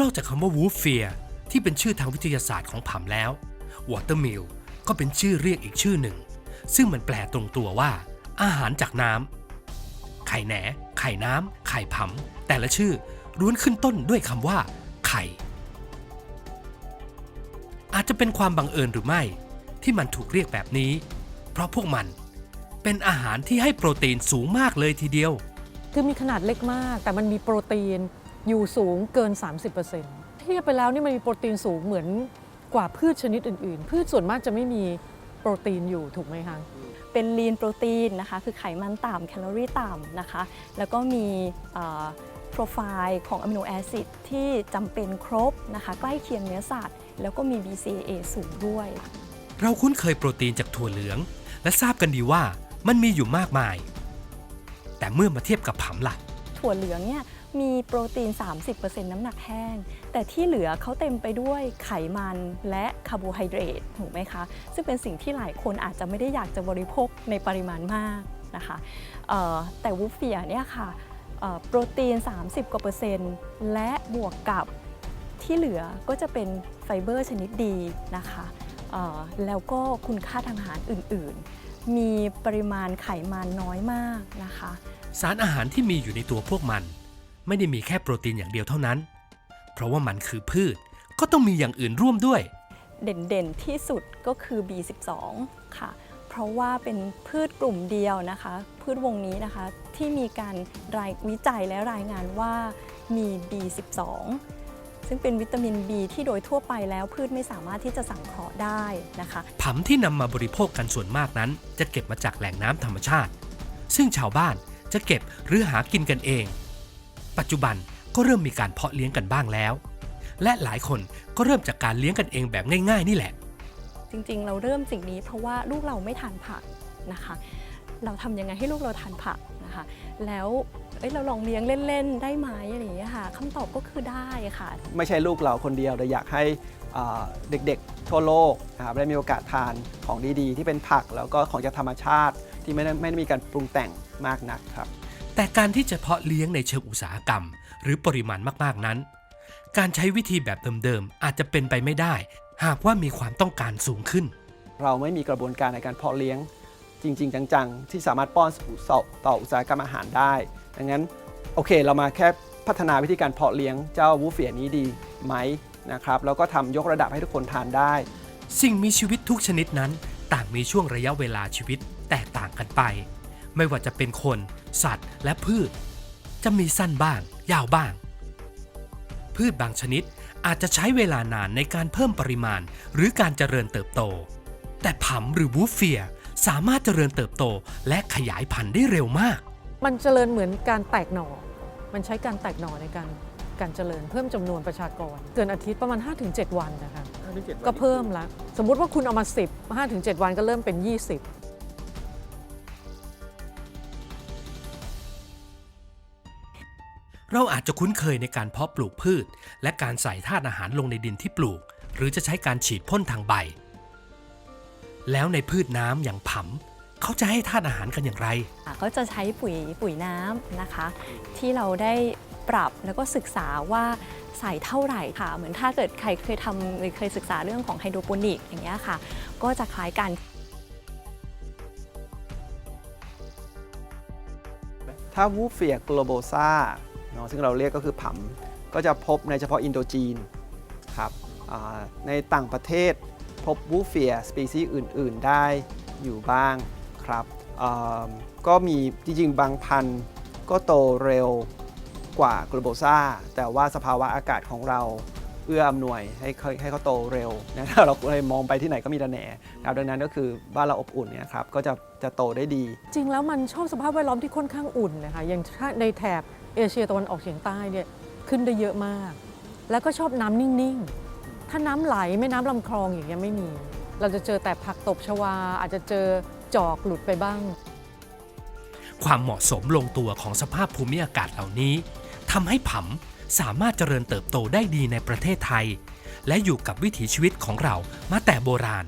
นอกจากคำว่าวูฟเฟียที่เป็นชื่อทางวิทยาศาสตร์ของผำแล้ววอเตอร์มิลก็เป็นชื่อเรียกอีกชื่อหนึ่ง ซึ่งมันแปลตรงตัวว่า อาหารจากน้ำไข่แหน ไข่น้ำไข่ผำแต่ละชื่อล้วนขึ้นต้นด้วยคำว่า ไข่ อาจจะเป็นความบังเอิญหรือไม่ ที่มันถูกเรียกแบบนี้ เพราะพวกมันเป็นอาหารที่ให้โปรตีนสูงมากเลยทีเดียว คือมีขนาดเล็กมาก แต่มันมีโปรตีน อยู่สูงเกิน 30%เทียบไปแล้วนี่มันมีโปรตีนสูงเหมือนกว่าพืชชนิดอื่นๆ พืชส่วนมากจะไม่มีโปรตีนอยู่ถูกไหมคะเป็นลีนโปรตีนนะคะ คือไขมันต่ำแคลอรี่ต่ำนะคะ แล้วก็มีโปรไฟล์ของอะมิโนแอซิดที่จำเป็นครบนะคะ ใกล้เคียงเนื้อสัตว์ แล้วก็มี BCAA สูงด้วย เราคุ้นเคยโปรตีนจากถั่วเหลือง และทราบกันดีว่ามันมีอยู่มากมาย แต่เมื่อมาเทียบกับผำล่ะ ถั่วเหลืองเนี่ย มีโปรตีน 30%น้ำหนักแห้ง แต่ที่เหลือเขาเต็มไปด้วยไขมันและคาร์โบไฮเดรตถูกไหมคะ ซึ่งเป็นสิ่งที่หลายคนอาจจะไม่ได้อยากจะบริโภคในปริมาณมากนะคะแต่วูฟเฟียเนี่ยค่ะเอ่อโปรตีน 30 กว่าเปอร์เซ็นต์ และบวกกับที่เหลือก็จะเป็นไฟเบอร์ชนิดดีนะคะแล้วก็คุณค่าทางอาหารอื่นๆ มีปริมาณไขมันน้อยมากนะคะ สารอาหารที่มีอยู่ในตัวพวกมัน ไม่ได้มีแค่โปรตีนอย่างเดียวเท่านั้น เพราะว่ามันคือพืชก็ต้องมีอย่างอื่นร่วมด้วย เด่นๆที่สุดก็คือ B12 ค่ะ เพราะว่าเป็นพืชกลุ่มเดียวนะคะ พืชวงนี้นะคะที่มีการรายวิจัยและรายงานว่ามี B12 ซึ่งเป็นวิตามิน B ที่โดยทั่วไปแล้วพืชไม่สามารถที่จะสังเคราะห์ได้นะคะผำที่นำมาบริโภคกันส่วนมากนั้น จะเก็บมาจากแหล่งน้ำธรรมชาติ ซึ่งชาวบ้านจะเก็บหรือหากินกันเอง ปัจจุบันก็เริ่มมีการเพาะเลี้ยงกันบ้างแล้ว และหลายคนก็เริ่มจากการเลี้ยงกันเองแบบง่าย ๆ นี่แหละ จริงๆ เราเริ่มสิ่งนี้เพราะว่าลูกเราไม่ทานผักนะคะ เราทำยังไงให้ลูกเราทานผักนะคะ แล้วเอ้ยเราลองเลี้ยงเล่นๆ ได้ไหมอะไรอย่างเงี้ยค่ะคำตอบก็คือได้ค่ะ ไม่ใช่ลูกเราคนเดียวแต่อยากให้อ่าเด็กๆ ทั่วโลกนะครับได้มีโอกาสทานของดีๆ ที่เป็นผักแล้วก็ของจากธรรมชาติที่ไม่ได้ไม่ได้มีการปรุงแต่งมากนักครับ แต่การที่จะเพาะเลี้ยงในเชิงอุตสาหกรรม หรือปริมาณมากๆนั้น การใช้วิธีแบบเดิมๆอาจจะเป็นไปไม่ได้ หากว่ามีความต้องการสูงขึ้น เราไม่มีกระบวนการในการเพาะเลี้ยงจริง ๆ จังๆ ที่สามารถป้อนสู่ต่ออุตสาหกรรมอาหารได้ ดังนั้นโอเค เรามาแค่พัฒนาวิธีการเพาะเลี้ยงเจ้าวูฟเฟียนี้ดีไหมนะครับแล้วก็ทำยกระดับให้ทุกคนทานได้ สิ่งมีชีวิตทุกชนิดนั้น ต่างมีช่วงระยะเวลาชีวิตแตกต่างกันไป ไม่ว่าจะเป็นคน สัตว์ และพืช จะมีสั้นบ้าง ยาวบ้าง พืชบางชนิดอาจจะใช้เวลานานในการเพิ่มปริมาณหรือการเจริญเติบโต แต่ผำหรือวูฟเฟียสามารถเจริญเติบโตและขยายพันธุ์ได้เร็วมาก มันเจริญเหมือนการแตกหน่อ มันใช้การแตกหน่อในการการเจริญเพิ่มจำนวนประชากร เกินอาทิตย์ประมาณ 5-7 วันนะคะก็เพิ่มละ สมมุติว่าคุณเอามา 10 5-7 วันก็เริ่มเป็น 20 เราอาจจะคุ้นเคยในการเพาะปลูกพืช และการใส่ธาตุอาหารลงในดินที่ปลูก หรือจะใช้การฉีดพ่นทางใบ แล้วในพืชน้ำอย่างผำเขาจะให้ธาตุอาหารกันอย่างไรก็จะใช้ปุ๋ยปุ๋ยน้ำนะคะ ที่เราได้ปรับแล้วก็ศึกษาว่าใส่เท่าไหร่ค่ะ เหมือนถ้าเกิดใครเคยทำหรือเคยศึกษาเรื่องของไฮโดรโปนิกอย่างเงี้ยค่ะ ก็จะคล้ายกันถ้าวูฟเฟียโกลโบซา เนาะซึ่งเราเรียกก็คือผำก็จะพบในเฉพาะอินโดจีนครับในต่างประเทศพบวูเฟียสปีซีอื่น ๆ ได้อยู่บ้างครับก็มีจริง ๆ บางพันธุ์ก็โตเร็วกว่ากลูโบซาแต่ว่าสภาวะอากาศของเราเอื้ออำนวยให้เขาให้เขาโตเร็วนะเราเลยมองไปที่ไหนก็มีแต่แหน่ครับดังนั้นก็คือบ้านเราอบอุ่นเนี่ยครับก็จะจะโตได้ดี จริงแล้วมันชอบสภาพแวดล้อมที่ค่อนข้างอุ่นนะคะอย่างในแถบ เอเชียตะวันออกเฉียงใต้เนี่ยขึ้นได้เยอะมาก แล้วก็ชอบน้ำนิ่งๆ ถ้าน้ำไหลไม่น้ำลำคลองอย่างเงี้ยไม่มี เราจะเจอแต่ผักตบชวา อาจจะเจอจอกหลุดไปบ้าง ความเหมาะสมลงตัวของสภาพภูมิอากาศเหล่านี้ทำให้ผำสามารถเจริญเติบโตได้ดีในประเทศไทย และอยู่กับวิถีชีวิตของเรามาแต่โบราณ